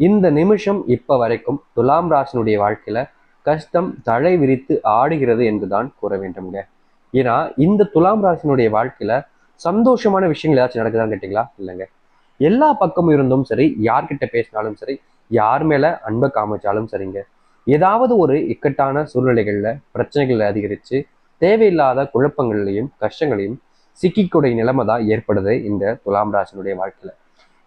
இந்த நிமிஷம் இப்ப வரைக்கும் துலாம் ராசினுடைய வாழ்க்கையில கஷ்டம் தலை விரித்து ஆடுகிறது என்றுதான் கூற வேண்டும்ங்க. ஏன்னா இந்த துலாம் ராசினுடைய வாழ்க்கையில சந்தோஷமான விஷயங்கள் ஏதாச்சும் நடக்குதான்னு கேட்டீங்களா? இல்லைங்க. எல்லா பக்கமும் இருந்தும் சரி யார்கிட்ட பேசினாலும் சரி யார் மேல அன்பை காமிச்சாலும் சரிங்க. ஏதாவது ஒரு இக்கட்டான சூழ்நிலைகள்ல பிரச்சனைகளை அதிகரிச்சு தேவையில்லாத குழப்பங்களையும் கஷ்டங்களையும் சிக்கிக்கூடிய நிலைமை தான் ஏற்படுது இந்த துலாம் ராசினுடைய வாழ்க்கையில.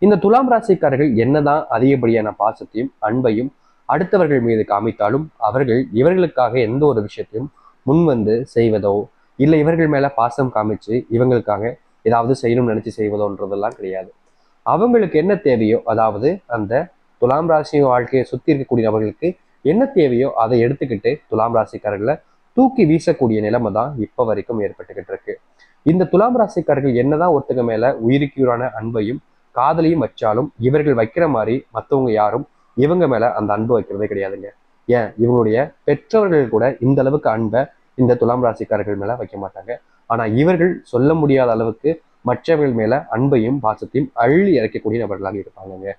இந்த துலாம் ராசிக்காரர்கள் என்னதான் அதிகப்படியான பாசத்தையும் அன்பையும் அடுத்தவர்கள் மீது காமித்தாலும் அவர்கள் இவர்களுக்காக எந்த ஒரு விஷயத்தையும் முன் வந்து செய்வதோ இல்லை இவர்கள் மேல பாசம் காமிச்சு இவங்களுக்காக ஏதாவது செய்யணும்னு நினைச்சு செய்வதோன்றதெல்லாம் கிடையாது. அவங்களுக்கு என்ன தேவையோ அதாவது அந்த துலாம் ராசி வாழ்க்கையை சுத்தி இருக்கக்கூடிய நபர்களுக்கு என்ன தேவையோ அதை எடுத்துக்கிட்டு துலாம் ராசிக்காரர்களை தூக்கி வீசக்கூடிய நிலைமை தான் இப்ப வரைக்கும் ஏற்பட்டுக்கிட்டு இருக்கு. இந்த துலாம் ராசிக்காரர்கள் என்னதான் ஒருத்தங்க மேல உயிருக்குயிரான அன்பையும் காதலையும் வச்சாலும் இவர்கள் வைக்கிற மாதிரி மற்றவங்க யாரும் இவங்க மேல அந்த அன்பு வைக்கிறதே கிடையாதுங்க. ஏன்? இவங்களுடைய பெற்றவர்கள் கூட இந்த அளவுக்கு அன்பை இந்த துலாம் ராசிக்காரர்கள் மேல வைக்க மாட்டாங்க. ஆனா இவர்கள் சொல்ல முடியாத அளவுக்கு மற்றவர்கள் மேல அன்பையும் பாசத்தையும் அள்ளி இறக்கக்கூடிய நபர்களாக இருப்பாங்க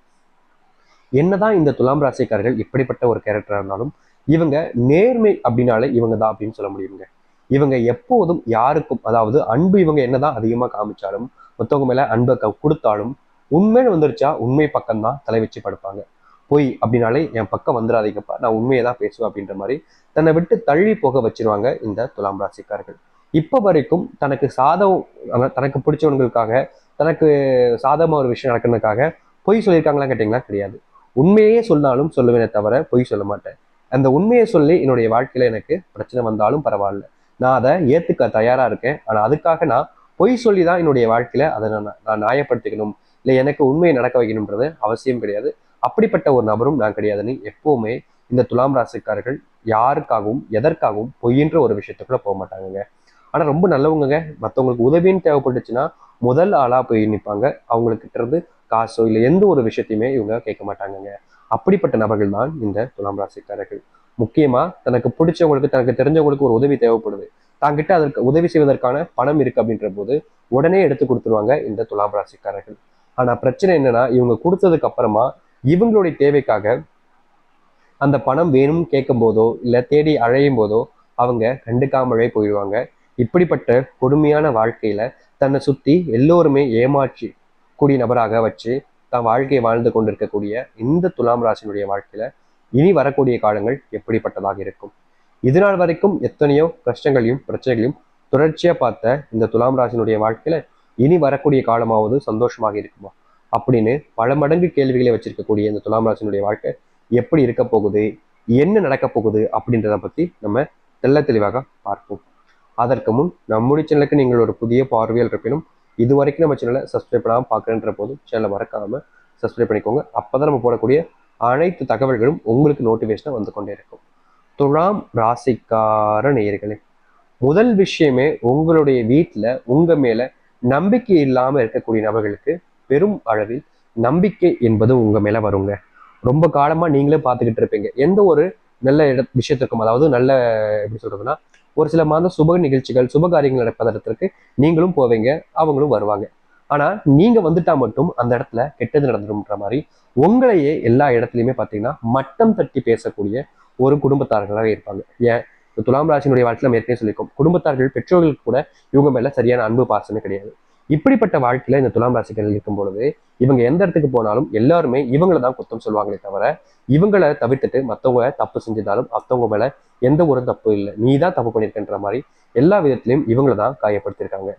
என்னதான் இந்த துலாம் ராசிக்காரர்கள் இப்படிப்பட்ட ஒரு கேரக்டரா இருந்தாலும் இவங்க நேர்மை அப்படின்னாலே இவங்க தான் அப்படின்னு சொல்ல முடியுங்க. இவங்க எப்போதும் யாருக்கும் அதாவது அன்பு இவங்க என்னதான் அதிகமா காமிச்சாலும் மற்றவங்க மேல அன்பை க- கொடுத்தாலும் உண்மைன்னு வந்துருச்சா? உண்மை பக்கம்தான் தலை வச்சு படுப்பாங்க. பொய் அப்படின்னாலே என் பக்கம் வந்துடாதீங்கப்பா நான் உண்மையை தான் பேசுவேன் அப்படின்ற மாதிரி தன்னை விட்டு தள்ளி போக வச்சிருவாங்க இந்த துலாம் ராசிக்காரர்கள். இப்போ வரைக்கும் தனக்கு சாதம் தனக்கு பிடிச்சவங்களுக்காக தனக்கு சாதமாக ஒரு விஷயம் நடக்கிறதுக்காக பொய் சொல்லியிருக்காங்களா கேட்டிங்களா? கிடையாது. உண்மையே சொன்னாலும் சொல்லுவேனே தவிர பொய் சொல்ல மாட்டேன். அந்த உண்மையை சொல்லி என்னுடைய வாழ்க்கையில் எனக்கு பிரச்சனை வந்தாலும் பரவாயில்ல. நான் அதை ஏற்றுக்க தயாராக இருக்கேன். ஆனால் அதுக்காக நான் பொய் சொல்லி தான் என்னுடைய வாழ்க்கையில் அதை நான் நான் நியாயப்படுத்திக்கணும். இல்லை எனக்கு உண்மையை நடக்க வைக்கணுன்றது அவசியம் கிடையாது. அப்படிப்பட்ட ஒரு நபரும் நான் கிடையாதுன்னு எப்பவுமே இந்த துலாம் ராசிக்காரர்கள் யாருக்காகவும் எதற்காகவும் பொய்ன்ற ஒரு விஷயத்துக்குள்ள போக மாட்டாங்க ஆனால் ரொம்ப நல்லவங்கங்க. மற்றவங்களுக்கு உதவின்னு தேவைப்பட்டுச்சுன்னா முதல் ஆளாக போய் நிற்பாங்க அவங்கக்கிட்ட இருந்து காசோ இல்லை எந்த ஒரு விஷயத்தையுமே இவங்க கேட்க மாட்டாங்கங்க. அப்படிப்பட்ட நபர்கள் தான் இந்த துலாம் ராசிக்காரர்கள். முக்கியமாக தனக்கு பிடிச்சவங்களுக்கு தனக்கு தெரிஞ்சவங்களுக்கு ஒரு உதவி தேவைப்படுது. தாங்கிட்ட அதற்கு உதவி செய்வதற்கான பணம் இருக்கு அப்படின்ற போது உடனே எடுத்து கொடுத்துருவாங்க இந்த துலாம் ராசிக்காரர்கள். ஆனா பிரச்சனை என்னன்னா இவங்க கொடுத்ததுக்கு அப்புறமா இவங்களுடைய தேவைக்காக அந்த பணம் வேணும்னு கேட்கும் போதோ இல்ல தேடி அழையும் போதோ அவங்க கண்டுக்காமலே போயிடுவாங்க. இப்படிப்பட்ட கொடுமையான வாழ்க்கையில தன்னை சுத்தி எல்லோருமே ஏமாற்றி கூடிய நபராக வச்சு தன் வாழ்க்கையை வாழ்ந்து கொண்டிருக்கக்கூடிய இந்த துலாம் ராசினுடைய வாழ்க்கையில இனி வரக்கூடிய காலங்கள் எப்படிப்பட்டதாக இருக்கும்? இது நாள் வரைக்கும் எத்தனையோ கஷ்டங்களையும் பிரச்சனைகளையும் தொடர்ச்சியா பார்த்த இந்த துலாம் ராசினுடைய வாழ்க்கையில இனி வரக்கூடிய காலமாவது சந்தோஷமாக இருக்குமா? அப்படின்னு பல மடங்கு கேள்விகளை வச்சிருக்கக்கூடிய இந்த துலாம் ராசினுடைய வாழ்க்கை எப்படி இருக்க போகுது? என்ன நடக்க போகுது? அப்படின்றத பத்தி நம்ம தெல்ல தெளிவாக பார்ப்போம். அதற்கு முன் நம்முடைய சேனலுக்கு நீங்கள் ஒரு புதிய பார்வையில் இருப்பினும் இது வரைக்கும் நம்ம சேனலை சப்ஸ்கிரைப் பண்ணாமல் பார்க்குறன்ற போதும் சேனலை மறக்காம சப்ஸ்கிரைப் பண்ணிக்கோங்க. அப்பதான் நம்ம போடக்கூடிய அனைத்து தகவல்களும் உங்களுக்கு நோட்டிஃபிகேஷனாக வந்து கொண்டே இருக்கும். துலாம் ராசிக்கார நேயர்களே முதல் விஷயமே உங்களுடைய வீட்டில் உங்கள் மேலே நம்பிக்கை இல்லாம இருக்கக்கூடிய நபர்களுக்கு பெரும் அளவில் நம்பிக்கை என்பது உங்க மேல வருங்க. ரொம்ப காலமா நீங்களே பார்த்துக்கிட்டு இருப்பீங்க. எந்த ஒரு நல்ல இட விஷயத்திற்கும் அதாவது நல்ல எப்படி சொல்றதுன்னா ஒரு சில மாதம் சுப நிகழ்ச்சிகள் சுப காரியங்கள் நடப்பதற்கு நீங்களும் போவீங்க அவங்களும் வருவாங்க. ஆனா நீங்க வந்துட்டா மட்டும் அந்த இடத்துல கெட்டது நடந்துடும்ன்ற மாதிரி உங்களையே எல்லா இடத்துலையுமே பார்த்தீங்கன்னா மட்டம் தட்டி பேசக்கூடிய ஒரு குடும்பத்தார்களாக இருப்பாங்க. ஏன்? துலாம் ராசினுடைய வாழ்க்கையில நம்ம ஏற்கனவே சொல்லியிருக்கோம். குடும்பத்தார்கள் பெற்றோர்களுக்கு கூட இவங்க மேல சரியான அன்பு பாசமே கிடையாது. இப்படிப்பட்ட வாழ்க்கையில இந்த துலாம் ராசிகள் இருக்கும் பொழுது இவங்க எந்த இடத்துக்கு போனாலும் எல்லாருமே இவங்களை தான் குத்தம் சொல்லுவாங்களே தவிர இவங்களை தவிர்த்துட்டு மற்றவங்க தப்பு செஞ்சிருந்தாலும் மற்றவங்க மேல எந்த ஒரு தப்பு இல்லை. நீ தான் தப்பு பண்ணியிருக்கன்ற மாதிரி எல்லா விதத்திலையும் இவங்களை தான் காயப்படுத்தியிருக்காங்க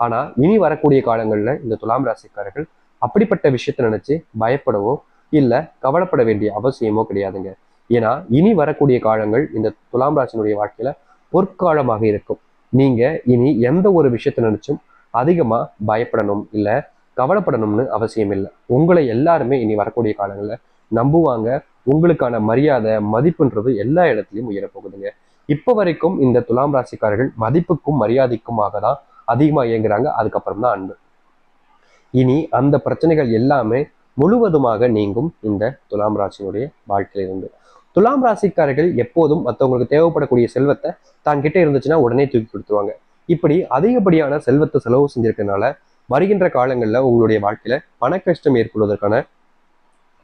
ஆனா இனி வரக்கூடிய காலங்கள்ல இந்த துலாம் ராசிக்காரர்கள் அப்படிப்பட்ட விஷயத்தை நினைச்சு பயப்படவோ இல்லை கவலைப்பட வேண்டிய அவசியமோ கிடையாதுங்க. ஏன்னா இனி வரக்கூடிய காலங்கள் இந்த துலாம் ராசினுடைய வாழ்க்கையில பொற்காலமாக இருக்கும். நீங்க இனி எந்த ஒரு விஷயத்தை நினைச்சும் அதிகமா பயப்படணும் இல்ல கவலைப்படணும்னு அவசியம் இல்லை. உங்களை எல்லாருமே இனி வரக்கூடிய காலங்களில் நம்புவாங்க. உங்களுக்கான மரியாதை மதிப்புன்றது எல்லா இடத்துலையும் உயரப்போகுதுங்க. இப்போ வரைக்கும் இந்த துலாம் ராசிக்காரர்கள் மதிப்புக்கும் மரியாதைக்குமாக தான் அதிகமாக இயங்குறாங்க. அதுக்கப்புறம் தான் அன்பு. இனி அந்த பிரச்சனைகள் எல்லாமே முழுவதுமாக நீங்கும் இந்த துலாம் ராசியினுடைய வாழ்க்கையிலிருந்து. துலாம் ராசிக்காரர்கள் எப்போதும் மற்றவங்களுக்கு தேவைப்படக்கூடிய செல்வத்தை தான் கிட்ட இருந்துச்சுன்னா உடனே தூக்கி கொடுத்துருவாங்க. இப்படி அதிகப்படியான செல்வத்தை செலவு செஞ்சிருக்கனால வருகின்ற காலங்களில் உங்களுடைய வாழ்க்கையில பண கஷ்டம் ஏற்படுவதற்கான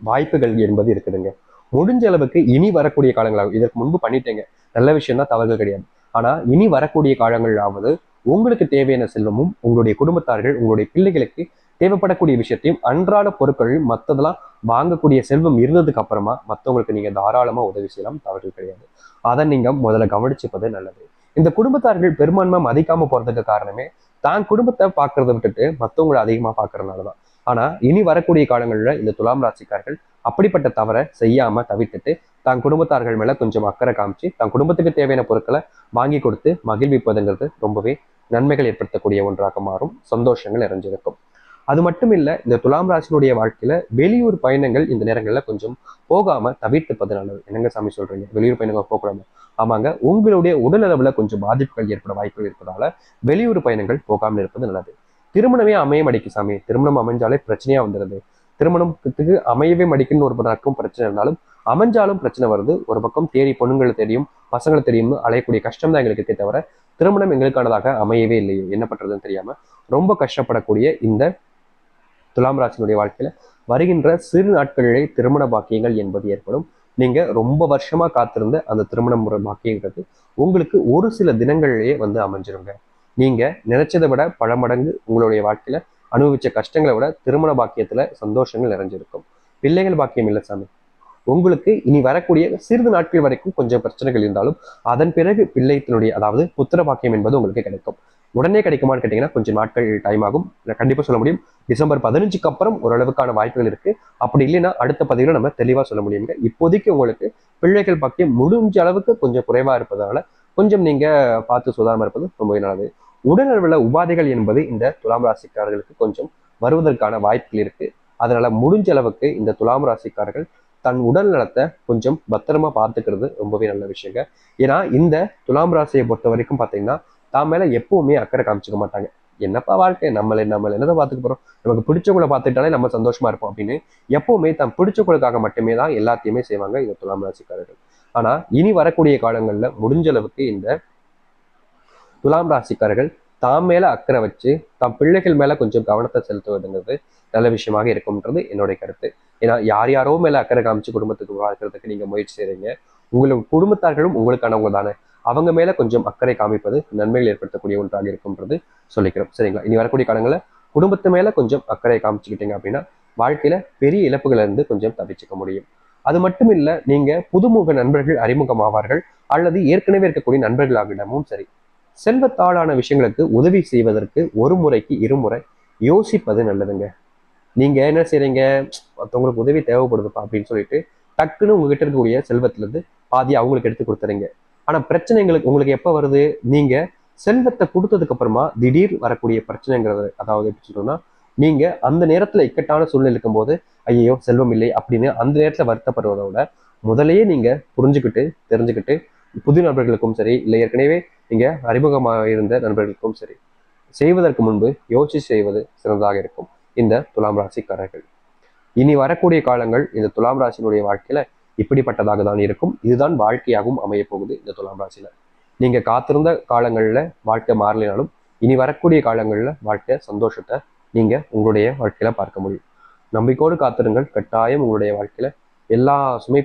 வாய்ப்புகள் என்பது இருக்குதுங்க. முடிஞ்ச அளவுக்கு இனி வரக்கூடிய காலங்களாகும் இதற்கு முன்பு பண்ணிட்டேங்க. நல்ல விஷயம் தான் தவறுகள் கிடையாது. ஆனா இனி வரக்கூடிய காலங்களாவது உங்களுக்கு தேவையான செல்வமும் உங்களுடைய குடும்பத்தார்கள் உங்களுடைய பிள்ளைகளுக்கு தேவைப்படக்கூடிய விஷயத்தையும் அன்றாட பொருட்கள் மற்றதெல்லாம் வாங்கக்கூடிய செல்வம் இருந்ததுக்கு அப்புறமா மற்றவங்களுக்கு நீங்கள் தாராளமாக உதவி செய்யலாம் தவறு கிடையாது. அதை நீங்கள் முதல்ல கவனிச்சுப்பது நல்லது. இந்த குடும்பத்தார்கள் பெரும்பான்மை மதிக்காமல் போகிறதுக்கு காரணமே தான் குடும்பத்தை பார்க்கறத விட்டுட்டு மற்றவங்களை அதிகமாக பார்க்கறதுனால தான். ஆனால் இனி வரக்கூடிய காலங்களில் இந்த துலாம் ராசிக்காரர்கள் அப்படிப்பட்ட தவறை செய்யாமல் தவிர்த்துட்டு தன் குடும்பத்தார்கள் மேலே கொஞ்சம் அக்கறை காமிச்சு தன் குடும்பத்துக்கு தேவையான பொருட்களை வாங்கி கொடுத்து மகிழ்விப்பதுங்கிறது ரொம்பவே நன்மைகள் ஏற்படுத்தக்கூடிய ஒன்றாக மாறும். சந்தோஷங்கள் நிறைஞ்சிருக்கும். அது மட்டும் இல்லை இந்த துலாம் ராசினுடைய வாழ்க்கையில வெளியூர் பயணங்கள் இந்த நேரங்களில் கொஞ்சம் போகாம தவிர்த்துப்பது நல்லது என்னங்க சாமி சொல்றீங்க? வெளியூர் பயணங்கள் போகக்கூடாது. ஆமாங்க உங்களுடைய உடல் அளவுல கொஞ்சம் பாதிப்புகள் ஏற்பட வாய்ப்புகள் இருப்பதால வெளியூர் பயணங்கள் போகாமல் இருப்பது நல்லது. திருமணமே அமைய மடிக்கு சாமி. திருமணம் அமைஞ்சாலே பிரச்சனையா வந்துடுது திருமணத்துக்கு அமையவே மடிக்குன்னு ஒரு பக்கம் பிரச்சனை இருந்தாலும் அமைஞ்சாலும் பிரச்சனை வருது. ஒரு பக்கம் தேடி பொண்ணுங்களை தெரியும் பசங்களை தெரியும்னு அலையக்கூடிய கஷ்டம் தான் எங்களுக்கு இருக்கே தவிர திருமணம் எங்களுக்கானதாக அமையவே இல்லையே. என்ன பண்றதுன்னு தெரியாம ரொம்ப கஷ்டப்படக்கூடிய இந்த துலாம் ராசினுடைய வாழ்க்கையில வருகின்ற சிறு நாட்களிலே திருமண பாக்கியங்கள் என்பது ஏற்படும். நீங்க ரொம்ப வருஷமா காத்திருந்த அந்த திருமண முறை பாக்கியங்கிறது உங்களுக்கு ஒரு சில தினங்களிலேயே வந்து அமைஞ்சிருங்க. நீங்க நினைச்சதை விட பல மடங்கு உங்களுடைய வாழ்க்கையில அனுபவிச்ச கஷ்டங்களை விட திருமண பாக்கியத்துல சந்தோஷங்கள் நிறைஞ்சிருக்கும். பிள்ளைகள் பாக்கியம் இல்லை சாமி. உங்களுக்கு இனி வரக்கூடிய சிறிது நாட்கள் வரைக்கும் கொஞ்சம் பிரச்சனைகள் இருந்தாலும் அதன் பிறகு பிள்ளைத்தினுடைய அதாவது புத்திர பாக்கியம் என்பது உங்களுக்கு கிடைக்கும். உடனே கிடைக்குமான்னு கேட்டீங்கன்னா கொஞ்சம் நாட்கள் டைம் ஆகும். கண்டிப்பாக கண்டிப்பா சொல்ல முடியும். டிசம்பர் பதினஞ்சுக்கு அப்புறம் ஓரளவுக்கான வாய்ப்புகள் இருக்கு. அப்படி இல்லைன்னா அடுத்த பதிவில் நம்ம தெளிவா சொல்ல முடியுங்க இப்போதைக்கு உங்களுக்கு பிள்ளைகள் பாக்கியம் முடிஞ்ச அளவுக்கு கொஞ்சம் குறைவா இருப்பதனால கொஞ்சம் நீங்க பார்த்து சுதாரணமா இருப்பது ரொம்பவே நல்லது. உடல்நல உபாதைகள் என்பது இந்த துலாம் ராசிக்காரர்களுக்கு கொஞ்சம் வருவதற்கான வாய்ப்புகள் இருக்கு. அதனால முடிஞ்ச அளவுக்கு இந்த துலாம் ராசிக்காரர்கள் தன் உடல் நலத்தை கொஞ்சம் பத்திரமா பார்த்துக்கிறது ரொம்பவே நல்ல விஷயங்க. ஏன்னா இந்த துலாம் ராசியை பொறுத்த வரைக்கும் பார்த்தீங்கன்னா தான் மேல எப்பவுமே அக்கறை காமிச்சிக்க மாட்டாங்க. என்னப்பா வாழ்க்கை? நம்மளை நம்மளை என்னதை பார்த்துக்க போறோம்? நமக்கு பிடிச்சவங்களை பார்த்துட்டாலே நம்ம சந்தோஷமா இருப்போம் அப்படின்னு எப்பவுமே தான் பிடிச்சவங்களுக்காக மட்டுமே தான் எல்லாத்தையுமே செய்வாங்க இந்த துலாம் ராசிக்காரர்கள். ஆனா இனி வரக்கூடிய காலங்கள்ல முடிஞ்ச அளவுக்கு இந்த துலாம் ராசிக்காரர்கள் தாம் மேலே அக்கறை வச்சு தம் பிள்ளைகள் மேலே கொஞ்சம் கவனத்தை செலுத்துவதுங்கிறது நல்ல விஷயமாக இருக்கும்ன்றது என்னுடைய கருத்து. ஏன்னா யார் யாரோ மேலே அக்கறை காமிச்சு குடும்பத்துக்கு வாழ்க்கிறதுக்கு நீங்கள் முயற்சி செய்கிறீங்க உங்களுக்கு குடும்பத்தார்களும் உங்களுக்கானவங்க தானே. அவங்க மேலே கொஞ்சம் அக்கறை காமிப்பது நன்மைகள் ஏற்படுத்தக்கூடிய ஒன்றாக இருக்கும்ன்றது சொல்லிக்கிறோம். சரிங்களா? இனி வரக்கூடிய காலங்களில் குடும்பத்து மேலே கொஞ்சம் அக்கறை காமிச்சுக்கிட்டீங்க அப்படின்னா வாழ்க்கையில் பெரிய இழப்புகளை இருந்து கொஞ்சம் தப்பிச்சுக்க முடியும். அது மட்டும் இல்லை நீங்கள் புதுமுக நண்பர்கள் அறிமுகமாவார்கள் அல்லது ஏற்கனவே இருக்கக்கூடிய நண்பர்களாகிடமும் சரி செல்வத்தாளான விஷயங்களுக்கு உதவி செய்வதற்கு ஒரு முறைக்கு இருமுறை யோசிப்பது நல்லதுங்க. நீங்க என்ன செய்றீங்க? மற்றவங்களுக்கு உதவி தேவைப்படுதுப்பா அப்படின்னு சொல்லிட்டு டக்குன்னு உங்ககிட்ட இருக்கக்கூடிய செல்வத்திலேருந்து பாதி அவங்களுக்கு எடுத்து கொடுத்துறீங்க. ஆனா பிரச்சனைங்களுக்கு உங்களுக்கு எப்ப வருது? நீங்க செல்வத்தை கொடுத்ததுக்கு அப்புறமா திடீர் வரக்கூடிய பிரச்சனைங்கிறது அதாவது எப்படி சொல்றோம்னா நீங்க அந்த நேரத்துல இக்கட்டான சூழ்நிலை இருக்கும்போது ஐயோ செல்வம் இல்லை அப்படின்னு அந்த நேரத்துல வருத்தப்படுவதை விட முதலையே நீங்க புரிஞ்சுக்கிட்டு தெரிஞ்சுக்கிட்டு புது நண்பர்களுக்கும் சரி இல்லை ஏற்கனவே நீங்க அறிமுகமாக இருந்த நண்பர்களுக்கும் சரி செய்வதற்கு முன்பு யோசிச்சு செய்வது சிறந்ததாக இருக்கும். இந்த துலாம் ராசிக்காரர்கள். இனி வரக்கூடிய காலங்கள் இந்த துலாம் ராசியினுடைய வாழ்க்கையில இப்படிப்பட்டதாக தான் இருக்கும். இதுதான் வாழ்க்கையாகவும் அமைய போகுது இந்த துலாம் ராசியில. நீங்க காத்திருந்த காலங்கள்ல வாழ்க்கை மாறலினாலும் இனி வரக்கூடிய காலங்கள்ல வாழ்க்கை சந்தோஷத்தை நீங்க உங்களுடைய வாழ்க்கையில பார்க்க முடியும். நம்பிக்கையோடு காத்திருங்கள். கட்டாயம் உங்களுடைய வாழ்க்கையில எல்லா சுமை